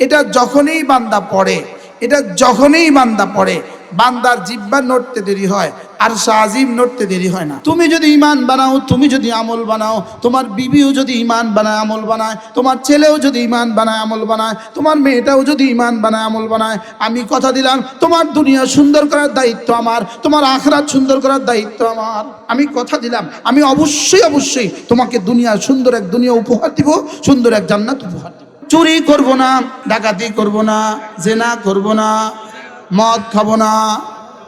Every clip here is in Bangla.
এটা যখনই বান্দা পড়ে, এটা যখনই বান্দা পড়ে, বান্দার জিব্বা নড়তে দেরি হয়, আর সাজিম নড়তে দেরি হয় না। তুমি যদি ইমান বানাও, তুমি যদি আমল বানাও, তোমার বিবিও যদি ইমান বানায়, আমল বানায়, তোমার ছেলেও যদি ইমান বানায়, আমল বানায়, তোমার মেয়েটাও যদি ইমান বানায়, আমল বানায়, আমি কথা দিলাম, তোমার দুনিয়া সুন্দর করার দায়িত্ব আমার, তোমার আখরাত সুন্দর করার দায়িত্ব আমার। আমি কথা দিলাম, আমি অবশ্যই অবশ্যই তোমাকে দুনিয়া সুন্দর এক দুনিয়া উপহার দিব, সুন্দর এক জান্নাত উপহার দিব। চুরি করব না, ডাকাতি করব না, জেনা করব না, মদ খাব না,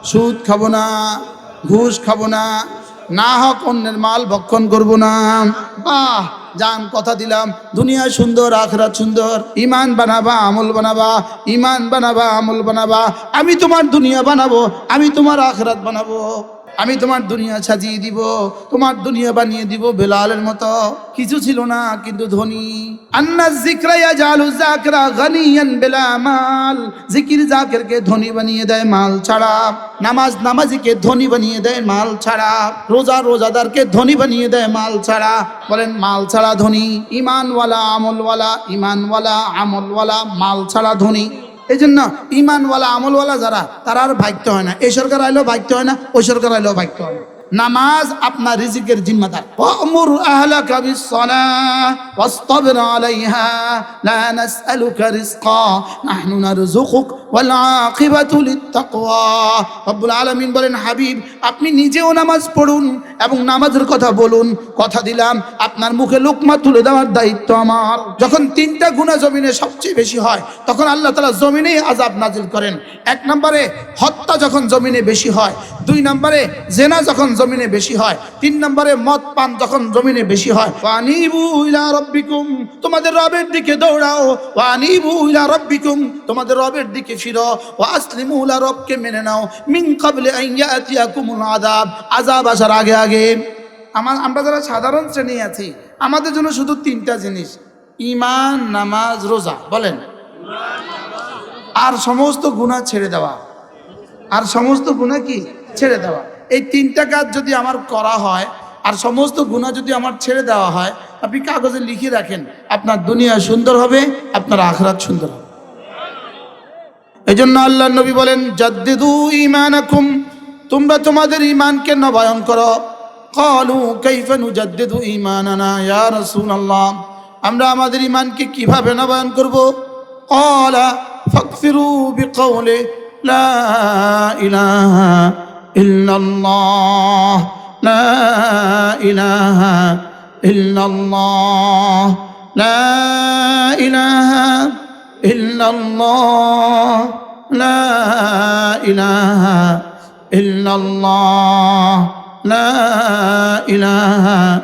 সুদ খাব না, ঘুষ খাব না না হক অন্যের মাল ভক্ষণ করব না। বাহ যান কথা দিলাম, দুনিয়া সুন্দর, আখরাত সুন্দর, ইমান বানাবা, আমল বানাবা, ইমান বানাবা, আমল বানাবা, আমি তোমার দুনিয়া বানাবো, আমি তোমার আখরাত বানাবো। আমি তোমার দুনিয়া সাজিয়ে দিব, তোমার দুনিয়া বানিয়ে দিব বেলালের মতো। কিছু ছিল না, কিন্তু ধনী। আন্না জিকরা জালু জাকরা গানিয়ান বেলা মাল। জিকির জাকিরকে ধনী বানিয়ে দেয় মাল ছাড়া। নামাজ নামাজিকে ধনী বানিয়ে দেয় মাল ছাড়া। রোজা রোজাদারকে ধনী বানিয়ে দেয় মাল ছাড়া। বলেন, মাল ছাড়া ধনী। ইমানওয়ালা, আমলওয়ালা ইমানওয়ালা, আমলওয়ালা, মাল ছাড়া ধনী। এই জন্য ইমানওয়ালা আমলওয়ালা যারা, তারা আর ভাগ্য হয় না। এই সরকার আইলেও ভাগতে হয় না, ওই সরকার আইলেও ভাগতে হয় না। নামাজ আপনার রিজিকের জিম্মাদার। আলামিন বলেন, হাবিব, আপনি নিজেও নামাজ পড়ুন এবং নামাজের কথা বলুন। কথা দিলাম, আপনার মুখে লোকমা তুলে দেওয়ার দায়িত্ব আমার। যখন তিনটা গুণা জমিনে সবচেয়ে বেশি হয়, তখন আল্লাহ তালা জমিনেই আজাব নাজিল করেন। এক নম্বরে, হত্যা যখন জমিনে বেশি হয়, দুই নম্বরে, জেনা যখন জমিনে বেশি হয়, তিন নম্বরে মদ পান যখন জমিনে বেশি হয়। তোমাদের রবের দিকে দৌড়াও। তোমাদের রবের দিকে ফিরো ওয়া আসলিমু ইলা রবকে মেনে নাও। মিন কাবলি ইয়াতিয়াকুমুল আযাব। আযাব আসার আগে আগে আমার আমরা যারা সাধারণ শ্রেণি আছি, আমাদের জন্য শুধু তিনটা জিনিস। ইমান নামাজ, রোজা, বলেন। আর সমস্ত গুণা ছেড়ে দেওয়া। আর সমস্ত গুণা কি? ছেড়ে দেওয়া। এই তিনটা কাজ যদি আমার করা হয়, আর সমস্ত গুণা যদি আমার ছেড়ে দেওয়া হয়, আপনি কাগজে লিখে রাখেন, আপনার দুনিয়া সুন্দর হবে, আপনার আখরাত সুন্দর হবে। এই জন্য আল্লাহ নবী বলেন, জাদ্দিদু ইমানাকুম তোমরা তোমাদের ইমানকে নবায়ন করো। কলু কাইফা নুজাদ্দিদু ইমানানা ইয়া রাসূলুল্লাহ, আমরা আমাদের ইমানকে কীভাবে নবায়ন করব? ক্বালা ফাকফিরু বিকওলি লা ইলাহা ইল্লাল্লাহ, লা ইলাহা ইল্লাল্লাহ, লা ইলাহা ইল্লাল্লাহ, লা ইলাহা ইল্লাল্লাহ, লা ইলাহা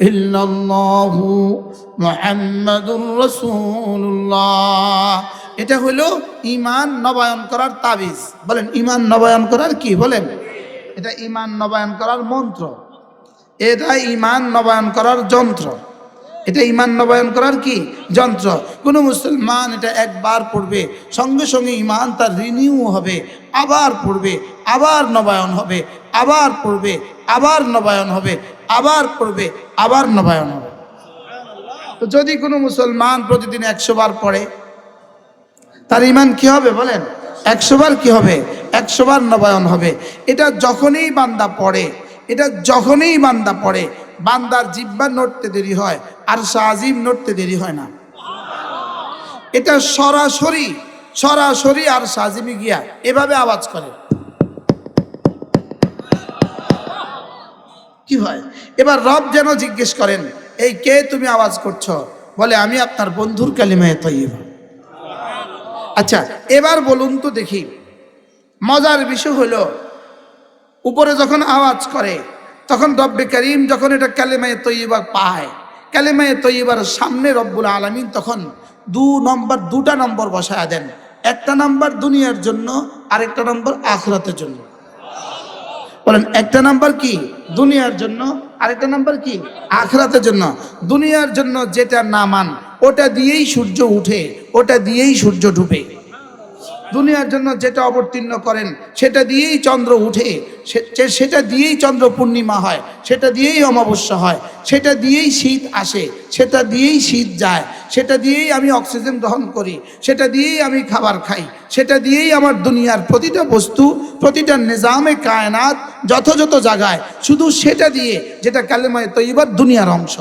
ইল্লাল্লাহু মুহাম্মাদুর রাসূলুল্লাহ। এটা হলো ইমান নবায়ন করার তাবিজ। বলেন ইমান নবায়ন করার কি? বলেন। এটা ইমান নবায়ন করার মন্ত্র। এটা ইমান নবায়ন করার যন্ত্র। এটা ইমান নবায়ন করার কি যন্ত্র? কোনো মুসলমান এটা একবার পড়বে, সঙ্গে সঙ্গে ইমান তার রিনিউ হবে, আবার পড়বে, আবার নবায়ন হবে, আবার পড়বে, আবার নবায়ন হবে, আবার পড়বে, আবার নবায়ন হবে। তো যদি কোনো মুসলমান প্রতিদিন একশো বার পড়ে, তার ইমান কি হবে বলেন? একশো বার কি হবে? একশো বার নবায়ন হবে। এটা যখনই বান্দা পড়ে, এটা যখনই বান্দা পড়ে বান্দার জিব্বা নড়তে দেরি হয়, আর সাজিম নড়তে দেরি হয় না। এটা সরাসরি সরাসরি আর সাজিমে গিয়া এভাবে আওয়াজ করে। কি হয়? এবার রব যেন জিজ্ঞেস করেন, এই কে তুমি আওয়াজ করছ? বলে, আমি আপনার বন্ধুর কালিমায় তৈবা আচ্ছা এবার বলুন তো দেখি, মজার বিষয় হলো, উপরে যখন আওয়াজ করে তখন রব্বে করিম যখন এটা কালেমায় তৈবা পায়, কালেমায় তৈবার সামনে রব্বুল আলমিন তখন দু নম্বর, দুটা নম্বর বসায় দেন। একটা নাম্বার দুনিয়ার জন্য, আরেকটা নম্বর আখরাতের জন্য। বলেন, একটা নাম্বার কি? দুনিয়ার জন্য, আরেকটা নাম্বার কি? আখরাতের জন্য। দুনিয়ার জন্য যেটা না মান, ওটা দিয়েই সূর্য উঠে, ওটা দিয়েই সূর্য ডুবে। দুনিয়ার জন্য যেটা অবতীর্ণ করেন, সেটা দিয়েই চন্দ্র উঠে সেটা দিয়েই চন্দ্র পূর্ণিমা হয়, সেটা দিয়েই অমাবস্যা হয়, সেটা দিয়েই শীত আসে, সেটা দিয়েই শীত যায়, সেটা দিয়েই আমি অক্সিজেন গ্রহণ করি, সেটা দিয়েই আমি খাবার খাই, সেটা দিয়েই আমার দুনিয়ার প্রতিটা বস্তু, প্রতিটা নিজামে কায়নাত যথাযথ জায়গায়, শুধু সেটা দিয়ে, যেটা কালেমায় তৈবার দুনিয়ার অংশ।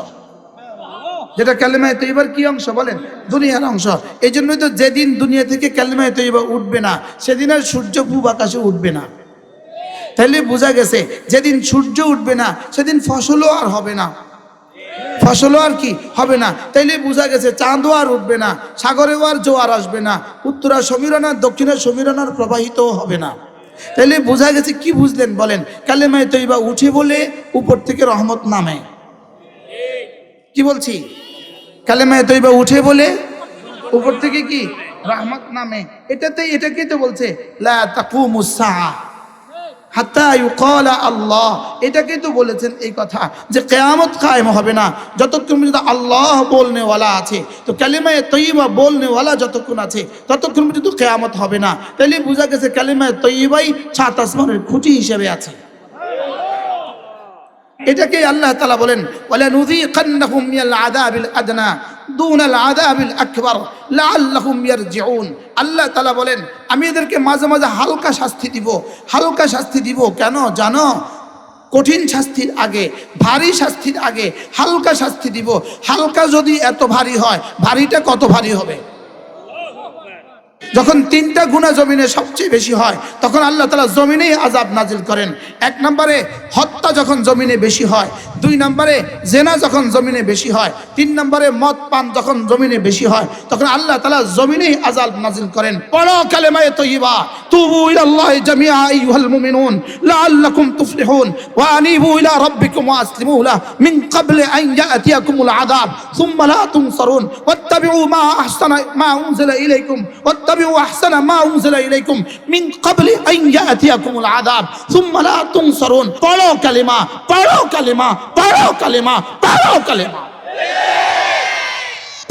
যেটা কালেমায় তৈবার কি অংশ বলেন? দুনিয়ার অংশ। এই জন্যই তো যেদিন দুনিয়া থেকে কালেমায় তৈবা উঠবে না, সেদিন আর সূর্য পূব আকাশে উঠবে না। তাহলে বোঝা গেছে, যেদিন সূর্য উঠবে না, সেদিন ফসলও আর হবে না। ফসলও আর কি? হবে না। তাইলে বোঝা গেছে, চাঁদও আর উঠবে না, সাগরেও আর জোয়ার আসবে না, উত্তরা সমীরণার দক্ষিণা সমীরণার প্রবাহিতও হবে না। তাইলে বোঝা গেছে, কি বুঝলেন বলেন? কালেমায় তৈবা উঠে বলে উপর থেকে রহমত নামে। কি বলছি? কালেমায় তৈবা উঠে বলে, উপর থেকে কি? রহমত নামে। এটাতে এটাকে তো বলছে, লা তাকুমুস আল্লাহ। এটাকে তো বলেছেন এই কথা যে কেয়ামত কায়েম হবে না। যতক্ষণ পর্যন্ত আল্লাহ বলনেওয়ালা আছে, তো কালিমায় তৈবা বলনেওয়ালা যতক্ষণ আছে, ততক্ষণ পর্যন্ত কেয়ামত হবে না। তাহলে বোঝা গেছে কালিমায় তৈবাই ছাত আসমানের খুঁটি হিসেবে আছে। এটাকে আল্লাহ তালা বলেন বলেন আদনা আল্লাহ বলেন, আমি এদেরকে মাঝে মাঝে হালকা শাস্তি দিব। হালকা শাস্তি দিব কেন জানো? কঠিন শাস্তির আগে, ভারী শাস্তির আগে হালকা শাস্তি দিব। হালকা যদি এত ভারী হয়, ভারীটা কত ভারী হবে? যখন তিনটা গুণা জমিনে সবচেয়ে বেশি হয়, তখন আল্লাহ তালা জমিনেই আজাব নাজিল করেন। এক নম্বরে হত্যা যখন জমিনে বেশি হয়, দুই নম্বরে জেনা যখন জমিনে বেশি হয়, তিন নম্বরে মদ পান যখন জমিনে বেশি হয়, তখন আল্লাহ তালা জমিনেই আজাব নাজিল করেন। পড়ো কালেমায়ে তৈবা তুবু ইলাল্লাহ জামিআ আইয়ুহাল মুমিনুন, লাআল্লাকুম তুফলিহুন, ওয়া আনিবু ইলা রাব্বিকুম ওয়া আসলিমু লাহ মিন ক্বাবলি আন ইয়াতিয়াকুমুল আযাব, সুম্মা লা তুনসারুন, ওয়াত্তাবিউ মা আহসানা, মা উনজিলা ইলাইকুম, ওয়াত্তাবিউ আহসানা মা উনজিলা ইলাইকুম মিন ক্বাবলি আন ইয়াতিয়াকুমুল আযাব, সুম্মা লা তুনসারুন। পড়ো কালিমা, পড়ো কালিমা পড়ো কালিমা পড়ো কালিমা।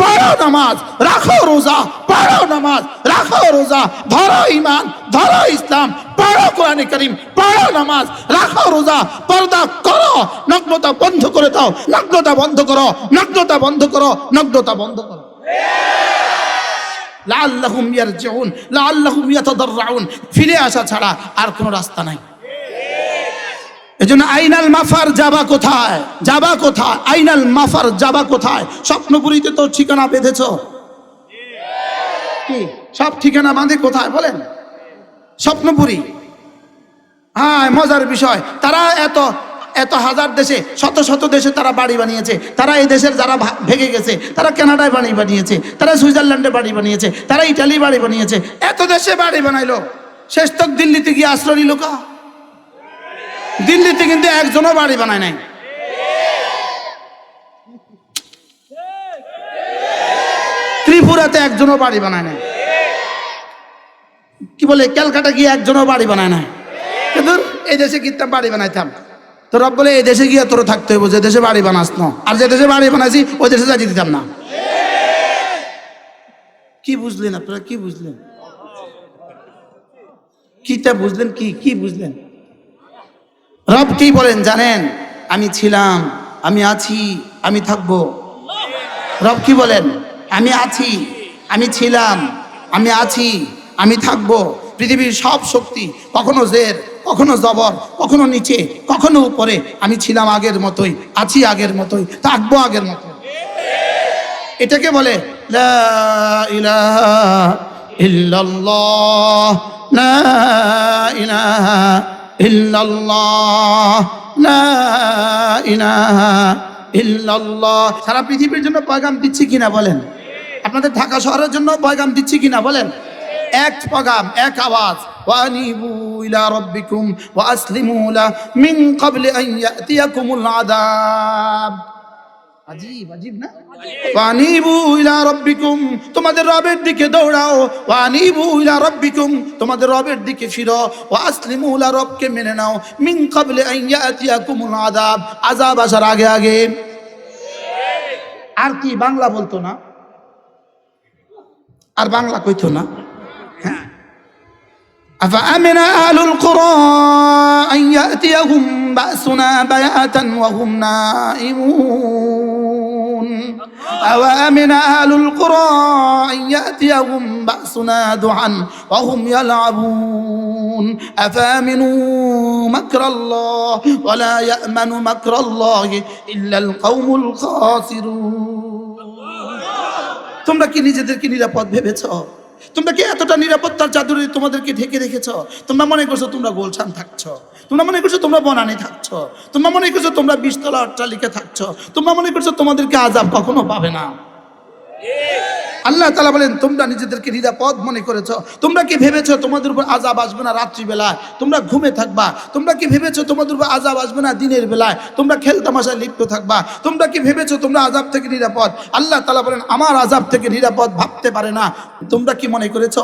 পড়ো নামাজ, রাখো রোজা, পড়ো নামাজ, রাখো রোজা। ধরো ইমান ধরো ইসলাম, পড়ো কোরআনে করিম, পড়ো নামাজ, রাখো রোজা। পর্দা করো, নগ্নতা বন্ধ করে দাও। নগ্নতা বন্ধ করো, নগ্নতা বন্ধ করো, নগ্নতা বন্ধ করো। লাআল্লাহুম ইয়ারজিউন, লাআল্লাহুম ইয়াতাদাররাউন। ফিরে আসা ছাড়া আর কোনো রাস্তা নাই। এজন্য আইনাল মাফার যাবা কোথায়? যাবা কোথায়? আইনাল মাফার যাবা কোথায়? স্বপ্নপুরীতে তো ঠিকানা বেঁধেছ। কি? সব ঠিকানা বাঁধে কোথায়? বলেন। স্বপ্নপুরী। হ্যাঁ মজার বিষয়। তারা এত এত হাজার দেশে, শত শত দেশে তারা বাড়ি বানিয়েছে। তারা এই দেশের যারা ভেঙে গেছে, তারা কানাডায় বাড়ি বানিয়েছে, তারা সুইজারল্যান্ডে বাড়ি বানিয়েছে, তারা ইটালি বাড়ি বানিয়েছে। এত দেশে বাড়ি বানাইলো। শেষ তক দিল্লিতে গিয়ে আশ্রয় নিল কা? দিল্লিতে কিন্তু একজনও বাড়ি বানায় নাই। ত্রিপুরাতে একজনও বাড়ি বানায় নাই। কি বলে, ক্যালকাটা গিয়ে একজনও বাড়ি বানায় নাই। কিন্তু এই দেশে কিতাম বাড়ি বানাইতাম? তো রব বলে, এই দেশে গিয়ে তোর থাকতে হইব, যে দেশে বাড়ি বানাস না। আর যে দেশে বাড়ি বানাইছি, ওই দেশে যাইতে দিতাম না। কি বুঝলেন আপনারা, কি বুঝলেন? কিটা বুঝলেন, কি কি বুঝলেন? রব কি বলেন, জানেন? আমি ছিলাম, আমি আছি, আমি থাকব। রব কি বলেন? আমি আছি, আমি ছিলাম, আমি আছি, আমি থাকব। পৃথিবীর সব শক্তি কখনো জের, কখনো জবর, কখনো নিচে, কখনো উপরে। আমি ছিলাম আগের মতোই, আছি আগের মতোই, থাকব আগের মতো এটাকে বলে লা ইলাহা ইল্লাল্লাহ الله لا إله إلا الله সারা পৃথিবীর জন্য পয়গাম দিচ্ছি কিনা বলেন? আপনাদের ঢাকা শহরের জন্য পয়গাম দিচ্ছি কিনা বলেন? এক পগাম এক আওয়াজ। ওয়ানিবু ইলা রাব্বিকুম ওয়া আসলিমু লা মিন ক্বাবলি আন ইয়াতিয়াকুমুল আযাব। তোমাদের রবের দিকে দৌড়াও ওয়ানিবু ইলা রাব্বিকুম তোমাদের রবের দিকে ফিরো ওয়া আসলিমু লা রবকে মেনে নাও মিন ক্বাবলি আন ইয়াতিয়াকুমুল আযাব আযাব আসার আগে আগে আর কি বাংলা বলতো না আর বাংলা কইতো না হ্যাঁ أفأمن أهل القرى أن يأتيهم بأسنا بياتا وهم نائمون أوامن أهل القرى أن يأتيهم بأسنا دعا وهم يلعبون أفامنوا مكر الله ولا يأمن مكر الله إلا القوم الخاسرون তোমরা কি নিজেদেরকে নিরাপদ ভেবেছ তোমরা কি এতটা নিরাপত্তার চাদরে তোমাদেরকে ঢেকে রেখেছ তোমরা মনে করছো তোমরা গোলশান থাকছ তোমরা মনে করছ তোমরা বনানি থাকছ? তোমরা মনে করছ তোমরা বিশতলা অট্টালিকা থাকছ? তোমরা মনে করছ তোমাদেরকে আজাব কখনো পাবে না? আল্লাহ তালা বলেন, তোমরা নিজেদেরকে নিরাপদ মনে করেছ। তোমরা কি ভেবেছো তোমাদের উপর আজাব আসবে না রাত্রিবেলায়? তোমরা ঘুমে থাকবা। তোমরা কি ভেবেছো তোমাদের উপর আজাব আসবে না দিনের বেলায়? তোমরা খেল তামাশায় লিপ্ত থাকবা। তোমরা কি ভেবেছো তোমরা আজাব থেকে নিরাপদ? আল্লাহ তালা বলেন, আমার আজাব থেকে নিরাপদ ভাবতে পারে না। তোমরা কি মনে করেছ?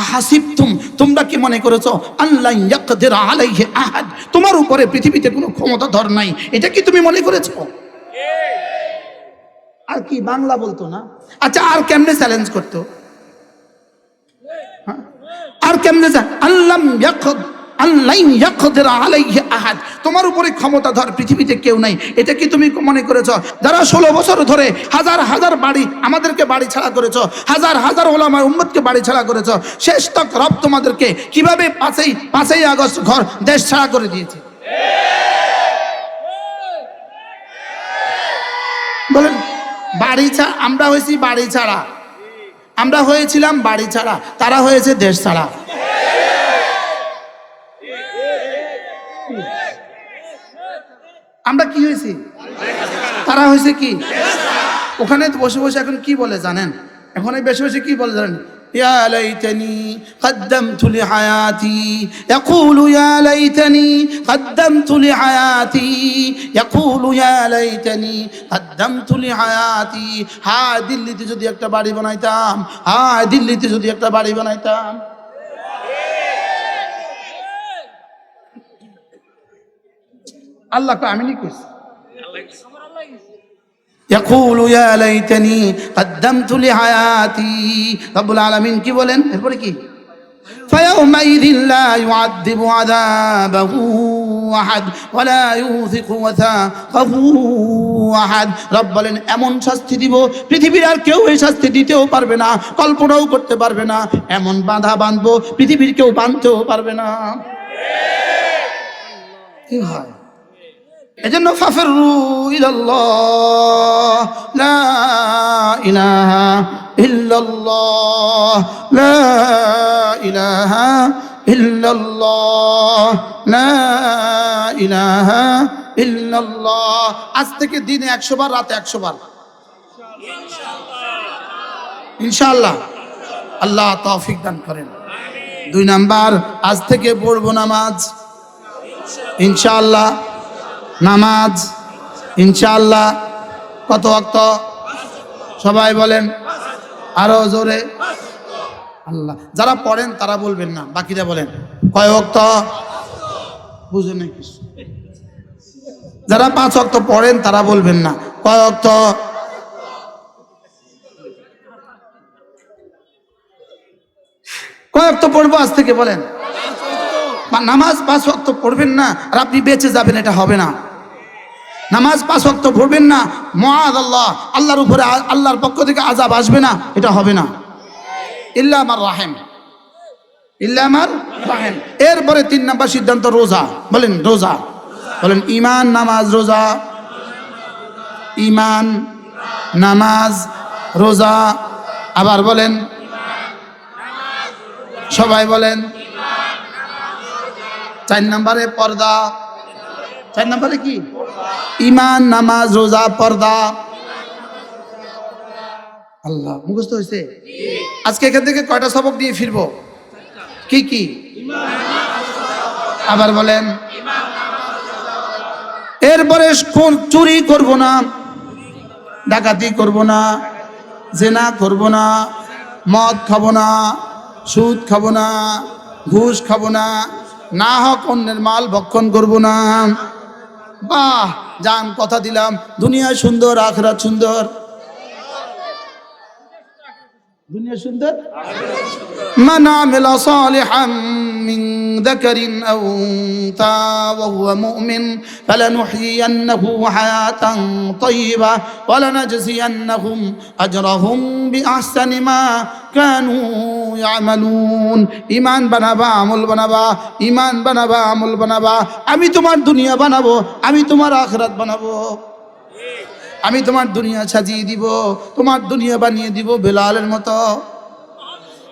আহাসিবতুম, তোমরা কি মনে করেছ? আল্লাহ ইয়াকদির আলাইহি আহাদ। তোমার উপরে পৃথিবীতে কোনো ক্ষমতা ধর নাই। এটা কি তুমি মনে করেছ? আর কি, বাংলা বলতো না? আচ্ছা আর কেমনে চ্যালেঞ্জ করতো? হ্যাঁ? আর কেমনে আল্লাহ আল্লাম আহাদ। তোমার উপরে ক্ষমতা ধর পৃথিবীতে কেউ নাই। এটা কি তুমি মনে করেছ? যারা ষোলো বছর ধরে হাজার হাজার বাড়ি আমাদেরকে বাড়ি ছাড়া করেছ, হাজার হাজার ওলামার উম্মতকে বাড়ি ছাড়া করেছ, শেষ তক রব তোমাদেরকে কীভাবে পাঁচই পাঁচই আগস্ট ঘর দেশ ছাড়া করে দিয়েছে? বলেন, বাড়ি ছাড়া আমরা হয়েছি বাড়ি ছাড়া। আমরা হয়েছিলাম বাড়ি ছাড়া। তারা হয়েছে দেশ ছাড়া। আমরা কি হয়েছি তারা হয়েছে কি ওখানে তো বসে বসে এখন কি বলে জানেন এখন এই বেশি বেশি কি বলে জানেন يا ليتني قدمت لحياتي يقول يا ليتني قدمت لحياتي يقول يا ليتني قدمت لحياتي হায় দিল্লিতে যদি একটা বাড়ি বানাইতাম হায় দিল্লিতে যদি একটা বাড়ি বানাইতাম আল্লাহ কয়, আমি নি কইছি يقول يا ليتني قدمت لحياتي رب العالمين কি বলেন এরপরে কি فيومئذ لا يعذب عذابه أحد ولا يوثق وثاقه أحد রব বলেন এমন শাস্তি দিব পৃথিবীর আর কেউ এই শাস্তি দিতেও পারবে না কল্পনাও করতে পারবে না এমন বাধা বাঁধবো পৃথিবীর কেউ বাঁধতেও পারবে না কি হয় এজন্য ফাফিরু ইলাহা ইল্লাল্লাহ। আজ থেকে দিনে একশো বার, রাতে একশো বার। ইনশাআল্লাহ। আল্লাহ তৌফিক দান করেন। দুই নাম্বার, আজ থেকে পড়ব নামাজ। ইনশাআল্লাহ। নামাজ, ইনশাআল্লাহ, কত অক্ত সবাই বলেন, আরও জোরে। আল্লাহ, যারা পড়েন তারা বলবেন না, বাকিরা বলেন, কয় অক্ত বুঝে নাই কিছু। যারা পাঁচ অক্ত পড়েন তারা বলবেন না, কয় অক্ত কয় অক্ত পড়ব আজ থেকে বলেন? নামাজ পাঁচ ওয়াক্ত পড়বেন না, আর আপনি বেঁচে যাবেন, এটা হবে না। নামাজ পাঁচ ওয়াক্ত পড়বেন না। মহাদ আল্লাহ, আল্লাহর উপরে আল্লাহর পক্ষ থেকে আজাব আসবে না, এটা হবে না। ইল্লা আমার রাহেম। ইল্লা আমার রাহেম। এরপরে তিন নাম্বার সিদ্ধান্ত, রোজা। বলেন রোজা। বলেন ইমান নামাজ, রোজা। ইমান নামাজ, রোজা। আবার বলেন, সবাই বলেন, চার নম্বরে পর্দা। চার নম্বরে কি? ইমান, নামাজ, রোজা, পর্দা। আল্লাহ, মুখস্থ হয়েছে? আজকে এখান থেকে কয়টা সবক দিয়ে ফিরবো? কি কি? আবার বলেন, এরপরে চুরি করব না, ডাকাতি করব না, জেনা করব না, মদ খাব না, সুদ খাব না, ঘুষ খাব না না হক অন্যের মাল ভক্ষণ করব না। বাহ যান কথা দিলাম। দুনিয়া সুন্দর আখরাত সুন্দর। দুনিয়া সুন্দর من عمل صالحا من ذكر أو أنثى وهو مؤمن فلنحيينه حياة طيبة ولنجزينهم أجرهم بأحسن ما كانوا يعملون ইমান বানাবা আমল বানাবা ইমান বানাবা আমল বানাবা আমি তোমার দুনিয়া বানাবো আমি তোমার আখরাত বানাবো আমি তোমার দুনিয়া সাজিয়ে দিব, তোমার দুনিয়া বানিয়ে দিব বেলালের মতো।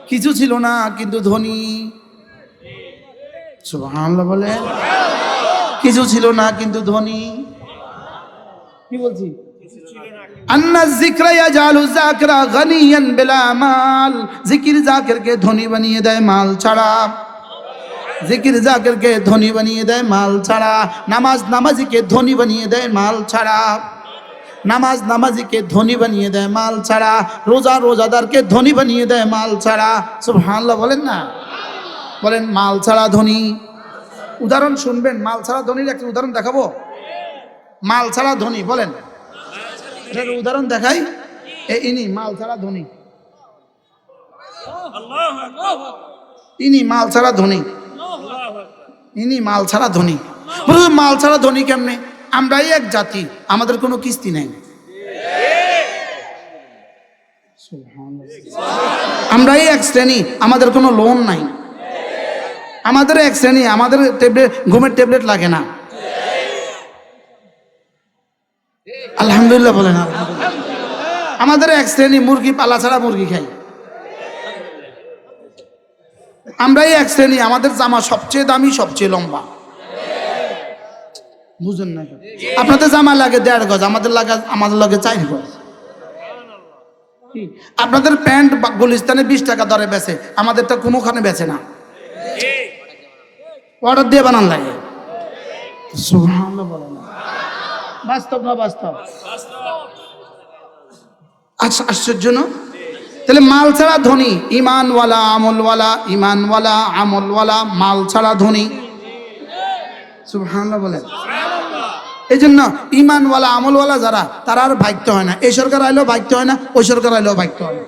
কিছু ছিল না, কিন্তু ধনী। সুবহানাল্লাহ বলে। কিছু ছিল না, কিন্তু ধনী। কি বলছি? জিক্রা বানিয়ে দেয় মাল ছাড়া। জিকির বানিয়ে দেয় মাল ছাড়া। নামাজ নামাজিকে ধনী বানিয়ে দেয় মাল ছাড়া। নামাজ নামাজিকে ধনী বানিয়ে দেয় মাল ছাড়া, রোজা রোজাদারকে ধনী বানিয়ে দেয় মাল ছাড়া। সুবহানাল্লাহ, বলেন না? বলেন, মাল ছাড়া ধনী। উদাহরণ শুনবেন, মাল ছাড়া ধনীর একটা উদাহরণ দেখাবো? মাল ছাড়া ধনী, বলেন। উদাহরণ দেখাই। এ, ইনি, মাল ছাড়া ধনী। ইনি মাল ছাড়া ধনী। ইনি মাল ছাড়া ধনী। মাল ছাড়া ধনী কেমনে? আমরাই এক জাতি, আমাদের কোনো কিস্তি নেই। আমরাই এক শ্রেণি, আমাদের কোনো লোন নাই। আমাদের এক শ্রেণি, আমাদের ট্যাবলেট ঘুমের ট্যাবলেট লাগে না। আলহামদুলিল্লাহ বলেন আমাদের এক শ্রেণি, মুরগি পালা ছাড়া মুরগি খাই আমরাই এক শ্রেণি, আমাদের জামা সবচেয়ে দামি, সবচেয়ে লম্বা। বুঝুন না? আপনাদের জামা লাগে দেড় গজ, আমাদের লাগা আমাদের লাগে চার গজ। আপনাদের প্যান্ট গুলিস্তানে বিশ টাকা দরে বেচে, আমাদেরটা কোনোখানে বেচে না। অর্ডার দিয়ে বানান লাগে। বাস্তব না বাস্তব? আচ্ছা আশ্চর্য না তাহলে মাল ছাড়া ধনী ইমানওয়ালা আমলওয়ালা ইমানওয়ালা আমলওয়ালা, মাল ছাড়া ধনী। সুবহানাল্লাহ বলেন। এই জন্য ইমানওয়ালা আমলওয়ালা যারা তারা আর ভাগ্য হয় না। এই সরকার আইলেও ভাগ্য হয় না ওই সরকার আইলেও ভাগ্য হয় না।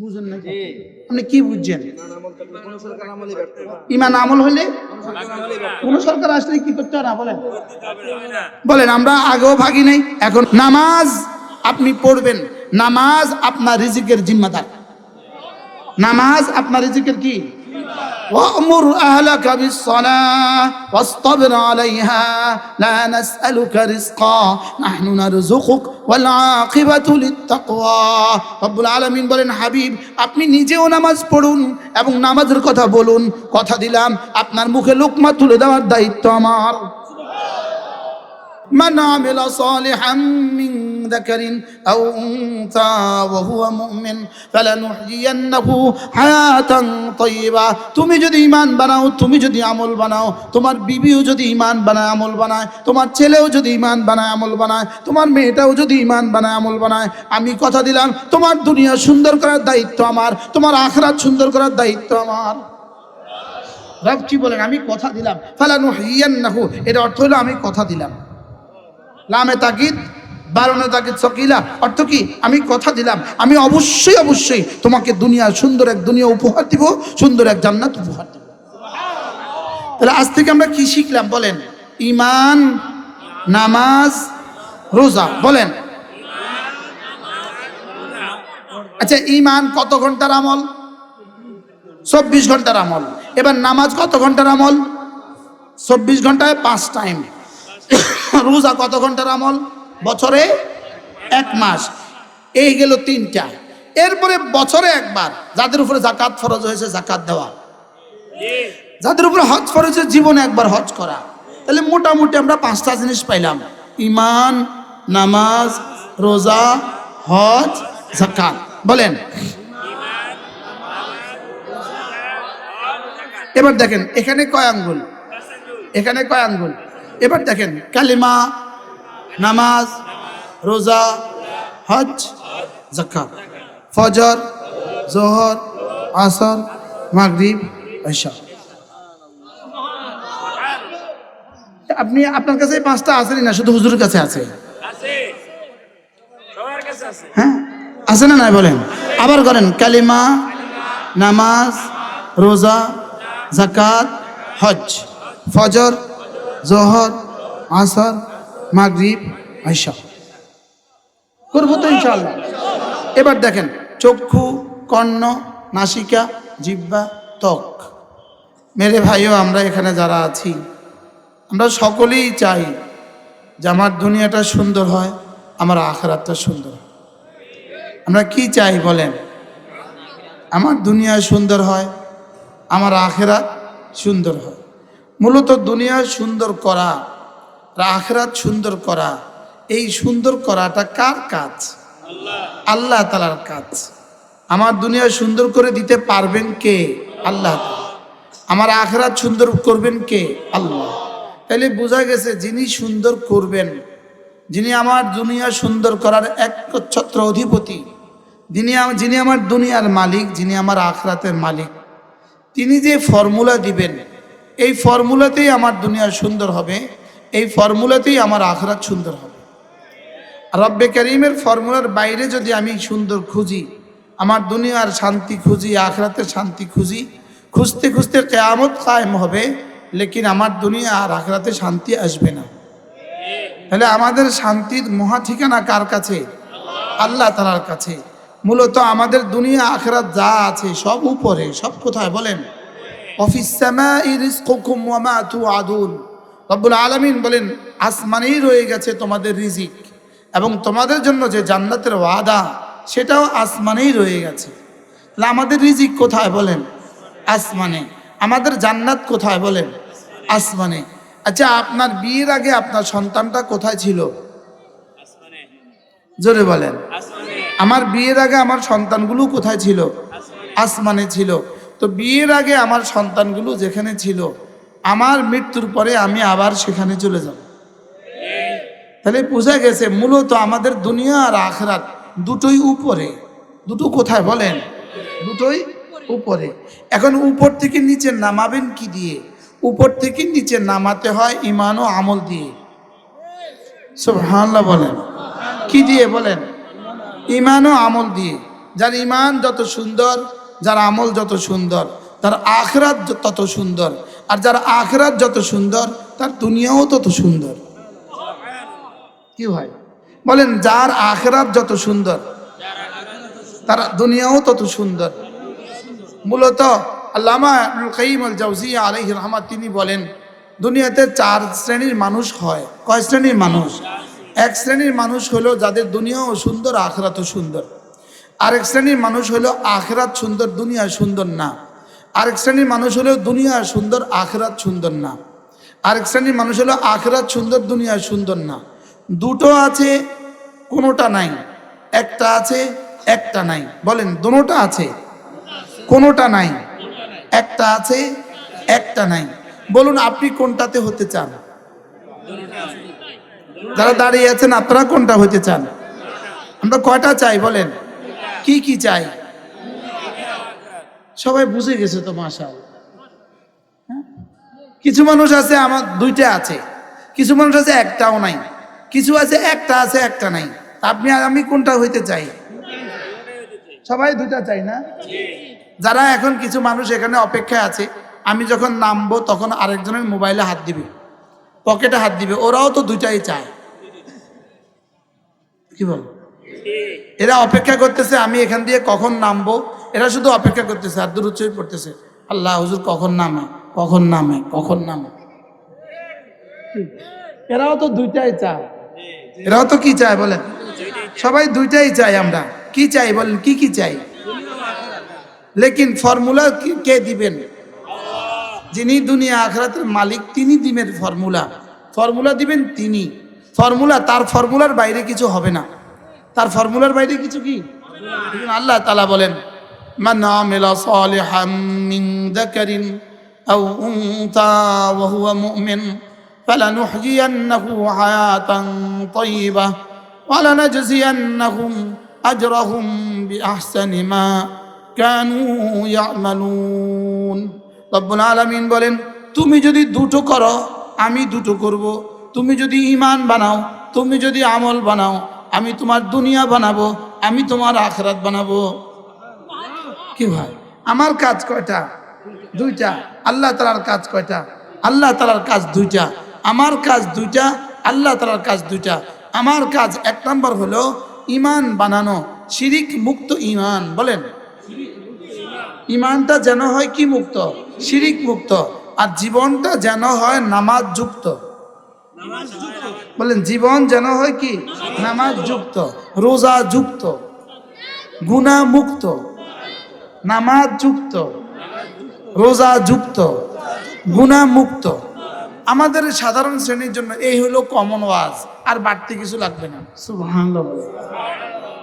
বুঝেন না আপনি কি বুঝছেন? ইমান আমল হলে কোন সরকার আসলে কি করতে হয় না বলেন। বলেন আমরা আগেও ভাগি নাই এখন নামাজ আপনি পড়বেন। নামাজ আপনার রিজিকের জিম্মাদার। নামাজ আপনার রিজিকের কি? وأمر أهلك بالصلاة واصطبر عليها لا نسألك رزقا نحن نرزقك والعاقبة للتقوى رب العالمين বলেন হাবিব আপনি নিজেও নামাজ পড়ুন এবং নামাজের কথা বলুন কথা দিলাম আপনার মুখে লোকমা তুলে দেওয়ার দায়িত্ব আমার من عمل صالحا من ذكر أو أنثى وهو مؤمن فلنحيينه حياة طيبة তুমি যদি ইমান বানাও তুমি যদি আমল বানাও তোমার বিবিও যদি ইমান বানায় আমল বানায় তোমার ছেলেও যদি ইমান বানায় আমল বানায় তোমার মেয়েটাও যদি ইমান বানায় আমল বানায় আমি কথা দিলাম তোমার দুনিয়া সুন্দর করার দায়িত্ব আমার তোমার আখরাত সুন্দর করার দায়িত্ব আমার রব কি বলেন আমি কথা দিলাম ফালানু হিয়ান্নাহু এর অর্থ হলো আমি কথা দিলাম লামে তাকিদ বারণে তাকে সকিলা। অর্থ কি? আমি কথা দিলাম। আমি অবশ্যই অবশ্যই তোমাকে দুনিয়া সুন্দর এক দুনিয়া উপহার দিব, সুন্দর এক জান্নাত উপহার দিব। তাহলে আজ থেকে আমরা কি শিখলাম বলেন? ইমান নামাজ, রোজা। বলেন। আচ্ছা ইমান কত ঘণ্টার আমল? চব্বিশ ঘণ্টার আমল। এবার নামাজ কত ঘণ্টার আমল? চব্বিশ ঘন্টায় পাঁচ টাইম রোজা কত ঘণ্টার আমল? বছরে এক মাস। এই গেল তিনটা। এরপরে বছরে একবার যাদের উপরে জাকাত ফরজ হয়েছে জাকাত দেওয়া। যাদের উপরে হজ ফরজ হয়েছে জীবনে একবার হজ করা। তাহলে মোটামুটি আমরা পাঁচটা জিনিস পাইলাম। ইমান নামাজ, রোজা, হজ জাকাত বলেন। এবার দেখেন, এখানে কয় আঙ্গুল? এখানে কয় আঙ্গুল? এবার দেখেন, কালিমা নামাজ রোজা হজ জাকাত ফজর জোহর আসর মাগরিব ঈশা। আপনি আপনার কাছে এই পাঁচটা আসেনি না? শুধু হুজুরের কাছে আছে। আছে। সবার কাছে আছে। হ্যাঁ? আছে না নাই বলেন? আবার করেন কালিমা নামাজ রোজা জাকাত হজ ফজর জোহর আসর মাগরিব আইসা করব তো ইনশাল্লাহ এবার দেখেন, চক্ষু, কর্ণ, নাসিকা জিব্বা ত্বক। মেরে ভাইও, আমরা এখানে যারা আছি, আমরা সকলেই চাই যে আমার দুনিয়াটা সুন্দর হয়, আমার আখরাতটা সুন্দর হয়। আমরা কি চাই বলেন? আমার দুনিয়া সুন্দর হয়, আমার আখেরাত সুন্দর হয়। মূলত দুনিয়া সুন্দর করা আখেরাত সুন্দর করা, এই সুন্দর করাটা কার কাজ? আল্লাহ তালার কাজ। আমার দুনিয়া সুন্দর করে দিতে পারবেন কে? আল্লাহ। আমার আখরাত সুন্দর করবেন কে? আল্লাহ। তাহলে বোঝা গেছে যিনি সুন্দর করবেন, যিনি আমার দুনিয়া সুন্দর করার একচ্ছত্র অধিপতি, যিনি যিনি আমার দুনিয়ার মালিক, যিনি আমার আখরাতের মালিক। তিনি যে ফর্মুলা দিবেন, এই ফর্মুলাতেই আমার দুনিয়া সুন্দর হবে। এই ফর্মুলাতেই আমার আখরাত সুন্দর হবে। রব্বে করিমের ফর্মুলার বাইরে যদি আমি সুন্দর খুঁজি, আমার দুনিয়ার শান্তি খুঁজি, আখরাতের শান্তি খুঁজি, খুঁজতে খুঁজতে কেয়ামত কায়েম হবে, লেকিন আমার দুনিয়া আর আখরাতে শান্তি আসবে না। তাহলে আমাদের শান্তির মহা ঠিকানা কার কাছে? আল্লাহ তালার কাছে। মূলত আমাদের দুনিয়া, আখরাত যা আছে সব উপরে, সব কোথায় বলেন? অফিস আদুন রব্বুল আলমিন বলেন আসমানেই রয়ে গেছে তোমাদের রিজিক এবং তোমাদের জন্য যে জান্নাতের ওয়াদা সেটাও আসমানেই রয়ে গেছে। তাহলে আমাদের রিজিক কোথায় বলেন? আসমানে। আমাদের জান্নাত কোথায় বলেন? আসমানে। আচ্ছা আপনার বিয়ের আগে আপনার সন্তানটা কোথায় ছিল? জোরে বলেন। আমার বিয়ের আগে আমার সন্তানগুলো কোথায় ছিল? আসমানে ছিল। তো বিয়ের আগে আমার সন্তানগুলো যেখানে ছিল? আমার মৃত্যুর পরে আমি আবার সেখানে চলে যাব। তাহলে বোঝা গেছে, মূলত আমাদের দুনিয়া আর আখরাত দুটোই উপরে। দুটো কোথায় বলেন? দুটোই উপরে। এখন উপর থেকে নিচে নামাবেন কি দিয়ে? উপর থেকে নিচে নামাতে হয় ইমান ও আমল দিয়ে। সব সুবহানাল্লাহ বলেন। কি দিয়ে বলেন? ইমান ও আমল দিয়ে। যার ইমান যত সুন্দর, যার আমল যত সুন্দর, তার আখরাত তত সুন্দর আর যার আখরাত যত সুন্দর, তার দুনিয়াও তত সুন্দর। কি ভাই? বলেন, যার আখরাত যত সুন্দর, তার দুনিয়াও তত সুন্দর। মূলত আল্লামা তিনি বলেন, দুনিয়াতে চার শ্রেণির মানুষ হয়। কয় শ্রেণির মানুষ? এক শ্রেণির মানুষ হলো যাদের দুনিয়াও সুন্দর, আখরাতও সুন্দর। আরেক শ্রেণির মানুষ হলো আখরাত সুন্দর দুনিয়া সুন্দর না। আরেক শ্রেণির মানুষ হলো দুনিয়া সুন্দর, আখরাত সুন্দর না। আরেক শ্রেণির মানুষ হলো আখরাত সুন্দর, দুনিয়া সুন্দর না। দুটো আছে, কোনোটা নাই। একটা আছে, একটা নাই। বলেন দুটোটা আছে, কোনোটা নাই। একটা আছে, একটা নাই। বলুন, আপনি কোনটাতে হতে চান? যারা দাঁড়িয়ে আছেন, আপনারা কোনটা হতে চান? আমরা কয়টা চাই, বলেন? কি কি চাই? সবাই বুঝে গেছে তো মাসা কিছু মানুষ আছে, আমার দুইটা আছে। কিছু মানুষ আছে, একটাও নাই। কিছু আছে, একটা আছে, একটা নাই। আপনি আর আমি কোনটা হইতে চাই? সবাই দুইটা চাই না? যারা এখন কিছু মানুষ এখানে অপেক্ষায় আছে, আমি যখন নামবো, তখন আরেকজনের মোবাইলে হাত দিবে। পকেটে হাত দিবে। ওরাও তো দুইটাই চায়। কি বল? এরা অপেক্ষা করতেছে আমি এখান দিয়ে কখন নামবো? এরা শুধু অপেক্ষা করতেছে আর দূরচ্ছই পড়তেছে। আল্লাহ হুজুর কখন নামে? কখন নামে? কখন নামে? এরাও তো দুইটাই চায়। এরাও তো কি চায় বলেন? সবাই দুইটাই চাই আমরা। কি চাই বলেন? কি কি চাই? লেকিন ফর্মুলা কে দিবেন? যিনি দুনিয়া আখরাতের মালিক তিনি দিবেন ফর্মুলা। ফর্মুলা দিবেন তিনি। ফর্মুলা তার ফর্মুলার বাইরে কিছু হবে না। তার ফর্মুলার বাইরে কিছু কি এজন্য আল্লাহ তালা বলেন মান আমিলা সালিহাম মিন যাকারিন আও উনসা ওয়া হুয়া মুমিন فلنحيينه حياة طيبة ولنجزينهم أجرهم بأحسن ما كانوا يعملون রব্বুল আলামিন বলেন তুমি যদি দুটো করো আমি দুটো করব তুমি যদি ইমান বানাও তুমি যদি আমল বানাও আমি তোমার দুনিয়া বানাবো, আমি তোমার আখরাত বানাবো। কি ভাই? আমার কাজ কয়টা? দুইটা। আল্লাহ তালার কাজ কয়টা? আল্লাহ তালার কাজ দুইটা। আমার কাজ দুইটা, আল্লাহ তালার কাজ দুইটা। আমার কাজ এক নম্বর হলো ইমান বানানো, শিরিক মুক্ত ইমান বলেন। ইমানটা যেন হয় কি মুক্ত? শিরিক মুক্ত। আর জীবনটা যেন হয় নামাজ যুক্ত বলেন জীবন যেন হয় কি? নামাজ যুক্ত রোজা যুক্ত গুণা মুক্ত নামাজ যুক্ত রোজা যুক্ত গুণা মুক্ত আমাদের সাধারণ শ্রেণির জন্য এই হলো কমন ওয়াজ আর বাড়তি কিছু লাগবে না। সুবহানাল্লাহ।